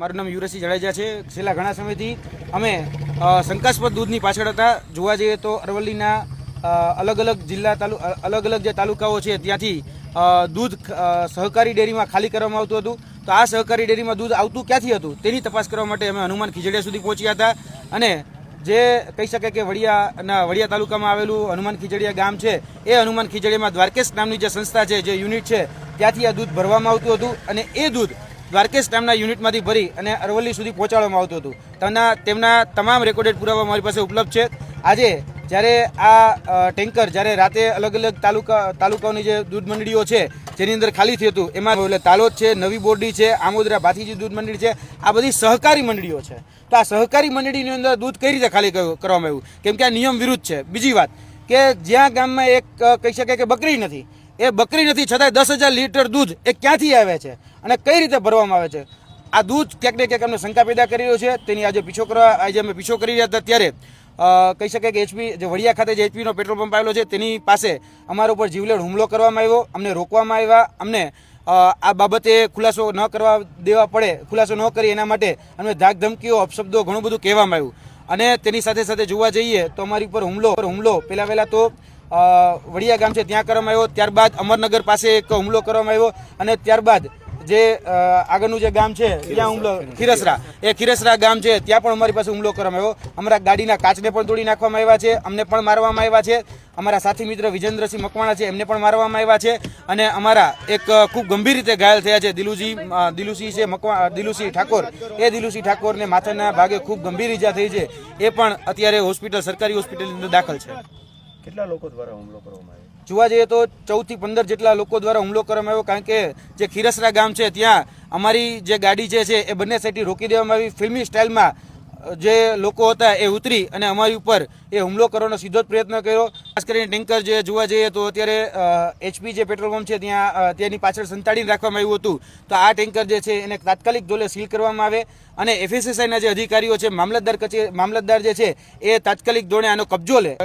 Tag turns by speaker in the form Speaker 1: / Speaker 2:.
Speaker 1: મારું નામ યુવરાજસિંહ જાડેજા છે. છેલ્લા ઘણા સમયથી અમે શંકાસ્પદ દૂધની પાછળ હતા. જોવા જઈએ તો અરવલ્લીના અલગ અલગ જિલ્લા તાલુ અલગ અલગ જે તાલુકાઓ છે, ત્યાંથી દૂધ સહકારી ડેરીમાં ખાલી કરવામાં આવતું હતું. તો આ સહકારી ડેરીમાં દૂધ આવતું ક્યાંથી હતું? તેની તપાસ કરવા માટે અમે હનુમાન ખીજડીયા સુધી પહોંચ્યા હતા. અને જે કહી શકે કે વડિયાના, વડિયા તાલુકામાં આવેલું હનુમાન ખીજડીયા ગામ છે, એ હનુમાન ખીજડીયામાં દ્વારકેશ નામની જે સંસ્થા છે, જે યુનિટ છે, ત્યાંથી આ દૂધ ભરવામાં આવતું હતું. અને એ દૂધ દ્વારકેશ નામના યુનિટમાંથી ભરી અને અરવલ્લી સુધી પહોંચાડવામાં આવતું હતું. તેમના તેમના તમામ રેકોર્ડેડ પુરાવા મારી પાસે ઉપલબ્ધ છે. આજે જ્યારે આ ટેન્કર જ્યારે રાતે અલગ અલગ તાલુકા, તાલુકાઓની જે દૂધ મંડળીઓ છે, જેની અંદર ખાલી થયું હતું, એમાં એટલે તાલોદ છે, નવી બોરડી છે, આમોદરા ભાથીજી દૂધ મંડળી છે, આ બધી સહકારી મંડળીઓ છે. તો આ સહકારી મંડળીની અંદર દૂધ કઈ રીતે ખાલી કરવામાં આવ્યું? કેમ કે આ નિયમ વિરુદ્ધ છે. બીજી વાત કે જ્યાં ગામમાં એક કહી શકાય કે બકરી નથી એ બકરી નથી, છતાંય દસ હજાર લીટર દૂધ એ ક્યાંથી આવે છે? અને કઈ રીતે ભરવામાં આવે છે? આ દૂધ ક્યાંક ને ક્યાંક અમને શંકા પેદા કરી રહ્યું છે. તેની આજે પીછો કરવા, આજે અમે પીછો કરી રહ્યા હતા ત્યારે કહી શકાય કે એચપી જે વડિયા ખાતે જે એચપીનો પેટ્રોલ પંપ આવેલો છે, તેની પાસે અમારા ઉપર જીવલેણ હુમલો કરવામાં આવ્યો, અમને રોકવામાં આવ્યા, અમને આ બાબતે ખુલાસો ન કરવા દેવા પડે, ખુલાસો ન કરી એના માટે અમને ધાકધમકીઓ અપશબ્દો ઘણું બધું કહેવામાં આવ્યું. અને તેની સાથે સાથે જોવા જઈએ તો અમારી ઉપર હુમલો હુમલો પહેલાં પહેલાં તો વડિયા ગામ છે ત્યાં કરવામાં આવ્યો. ત્યારબાદ અમરનગર પાસે એક હુમલો કરવામાં આવ્યો અને ત્યારબાદ જે આગળનું જે ગામ છે ત્યાં હુમલો ખીરસરા. એ ખીરસરા ગામ છે ત્યાં પણ અમારી પાસે હુમલો કરવામાં આવ્યો. અમારા ગાડીના કાચને પણ તોડી નાખવામાં આવ્યા છે અમને પણ મારવામાં આવ્યા છે. અમારા સાથી મિત્ર વિજેન્દ્રસિંહ મકવાણા છે એમને પણ મારવામાં આવ્યા છે. અને અમારા એક ખૂબ ગંભીર રીતે ઘાયલ થયા છે દિલુજી દિલુસિંહ છે મકવા દિલુસિંહ ઠાકોર. એ દિલુસિંહ ઠાકોરને માથાના ભાગે ખૂબ ગંભીર ઈજા થઈ છે. એ પણ અત્યારે હોસ્પિટલ સરકારી હોસ્પિટલની અંદર દાખલ છે.
Speaker 2: કેટલા લોકો દ્વારા હુમલો કરવામાં આવ્યો?
Speaker 1: જોવા જઈએ તો ચૌદથી પંદર જેટલા લોકો દ્વારા હુમલો કરવામાં આવ્યો કારણ કે જે ખીરસરા ગામ છે ત્યાં અમારી જે ગાડી જે છે એ બંને સાઈડથી રોકી દેવામાં આવી. ફિલ્મી સ્ટાઇલમાં જે લોકો હતા એ ઉતરી અને અમારી ઉપર એ હુમલો કરવાનો સીધો જ પ્રયત્ન કર્યો. ખાસ કરીને ટેન્કર જે જોવા જઈએ તો અત્યારે એચપી જે પેટ્રોલ પંપ છે ત્યાં તેની પાછળ સંતાડીને રાખવામાં આવ્યું હતું. તો આ ટેન્કર જે છે એને તાત્કાલિક ધોલે સીલ કરવામાં આવે અને એફએસએસઆઈના જે અધિકારીઓ છે મામલતદાર કચે મામલતદાર જે છે એ તાત્કાલિક ધોરણે આનો કબજો લે.